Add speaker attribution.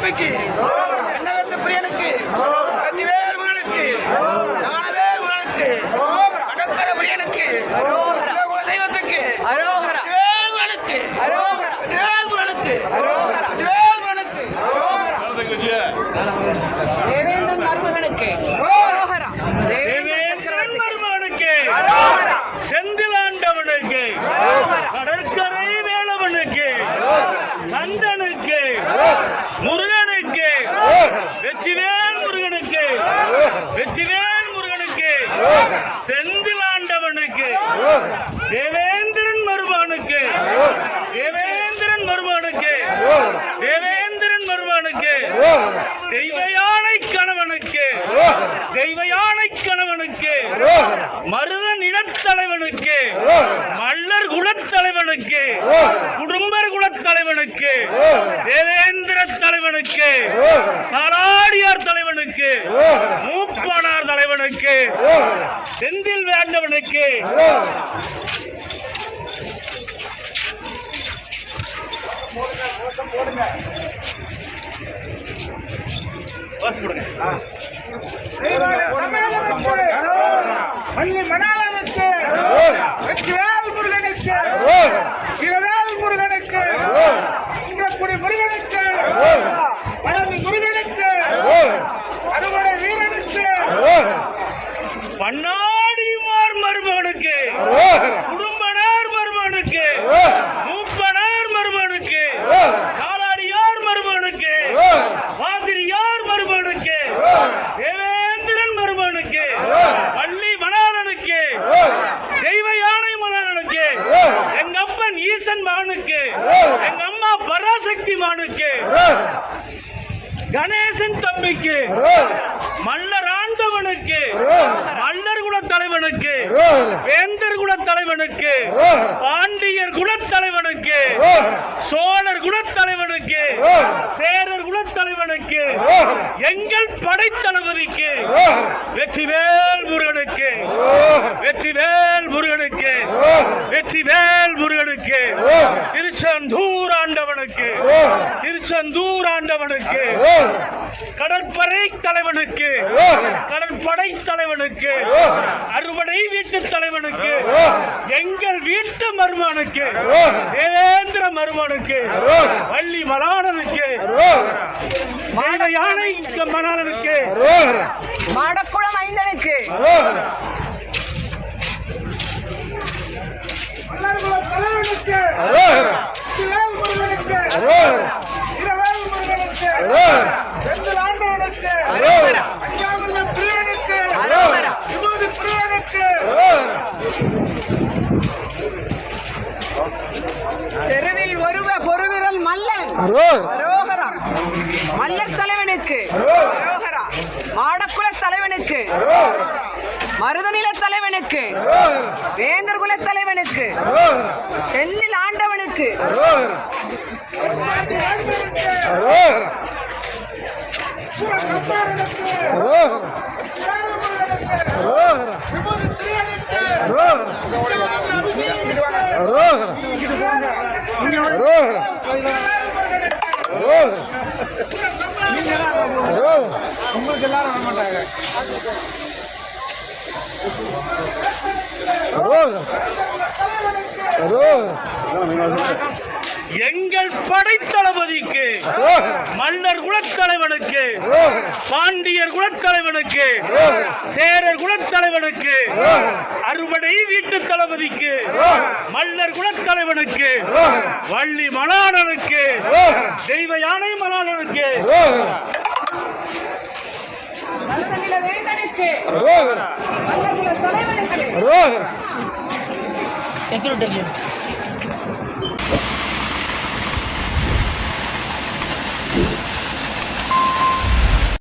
Speaker 1: சிற்பிக்கு எண்ணகத்து பிரியனுக்கு கன்னிவேல் முருகனுக்கு ஞானவேல் முருகனுக்கு கடற்கரை பிரியனுக்கு தெய்வத்துக்கு வேல் முருகனுக்கு வேல் முருகனுக்கு வேல் முருகனுக்கு
Speaker 2: தேவேந்திரன் மருமகனுக்கு ரோஹரா. தேவேந்திரன் சக்கரவர்த்தி.
Speaker 3: பெருமானுக்கு செந்திலாண்டவனுக்கு கடற்கரை வேளவனுக்கு கந்தனுக்கு முருகனுக்கு வெற்றிவேல் முருகனுக்கு வெற்றிவேல் முருகனுக்கு செந்திலாண்டவனுக்கு தேவேந்திரன் மருமானுக்கு தேவேந்திரன் மருமானுக்கு தேவேந்திரன் மருமானுக்கு தெய்வ யானை கணவனுக்கு. தெய்வ யானை கணவனுக்கு. மருத நிலத்தலைவனுக்கு. மல்லர் குலத்தலைவனுக்கு. குடும்பர் குலத்தலைவனுக்கு. தேவே தலைவனுக்கு காலாடியார் தலைவனுக்கு மூப்பனார் தலைவனுக்கு செந்தில் வேண்டவனுக்கு
Speaker 4: பள்ளி மணாளனுக்கு முருகனுக்கு இரவேல் முருகனுக்கு குன்றக்குடி முருகனுக்கு முருகனுக்கு அறுவடை வீரனுக்கு
Speaker 3: பண்ணாடிமார் மருமகனுக்கு குடும்பனார் மருமகனுக்கு மூப்பனார் மருமகனுக்கு காலாடியார் மருமகனுக்கு பாதிரியார் மருமகனுக்கு தேவேந்திரன் மருமகனுக்கு பள்ளி மணாளனுக்கு தெய்வ யானை மணாளனுக்கு எங்க அப்பன் ஈசன் மகனுக்கு எங்க அம்மா பராசக்தி மகனுக்கு கணேசன் தம்பிக்கு மல்லர் ஆண்டவனுக்கு மல்லர் குல தலைவனுக்கு வேந்தர் குல தலைவனுக்கு பாண்டியர் குல தலைவனுக்கு சோழர் குல தலைவனுக்கு சேரர் குல தலைவனுக்கு எங்கள் படைத்தளபதிக்கு வெற்றிவேல் முருகனுக்கு வெற்றிவேல் முருகனுக்கு வெற்றிவேல் முருகனுக்கு. திருச்செந்தூர் ஆண்டவனுக்கு. திருச்செந்தூர் ஆண்டவனுக்கு. கடற்படை தலைவனுக்கு. கடற்படை தலைவனுக்கு. அறுவடை வீட்டு தலைவனுக்கு. எங்கள் வீட்டு மருமகனுக்கு. தேவேந்திர மருமகனுக்கு. வள்ளி மலானனுக்கு மாட யானை மலானனுக்கு
Speaker 2: மாடக்குளம் ஐந்தனுக்கு.
Speaker 4: தலைவனுக்கு வெற்றிவேல் முருகனுக்கு இரவேல் முருகனுக்கு செந்தில் ஆண்டவனுக்கு அஞ்சாமிர்த பிரியனுக்கு விபூதி பிரியனுக்கு
Speaker 2: தெருவில் ஒருவ பொருவிரல் மல்லன் அரோகரா. மல்லர் தலைவனுக்கு. அரோகரா. மாடக்குல தலைவனுக்கு மருதநில தலைவனுக்கு வேந்தர் குல தலைவனுக்கு தென்னில் ஆண்டவனுக்கு.
Speaker 4: உங்களுக்கு எல்லாரும் வர மாட்டாங்க.
Speaker 3: எங்கள் படைத்தளபதிக்கு தளபதிக்கு மல்லர் குலத்தலைவனுக்கு பாண்டியர் குலத்தலைவனுக்கு சேரர் குலத்தலைவனுக்கு அறுபடை வீட்டு தளபதிக்கு மல்லர் குலத்தலைவனுக்கு வள்ளி மணாளனுக்கு தெய்வ யானை மணாளனுக்கு
Speaker 5: செக்யூரிட்டி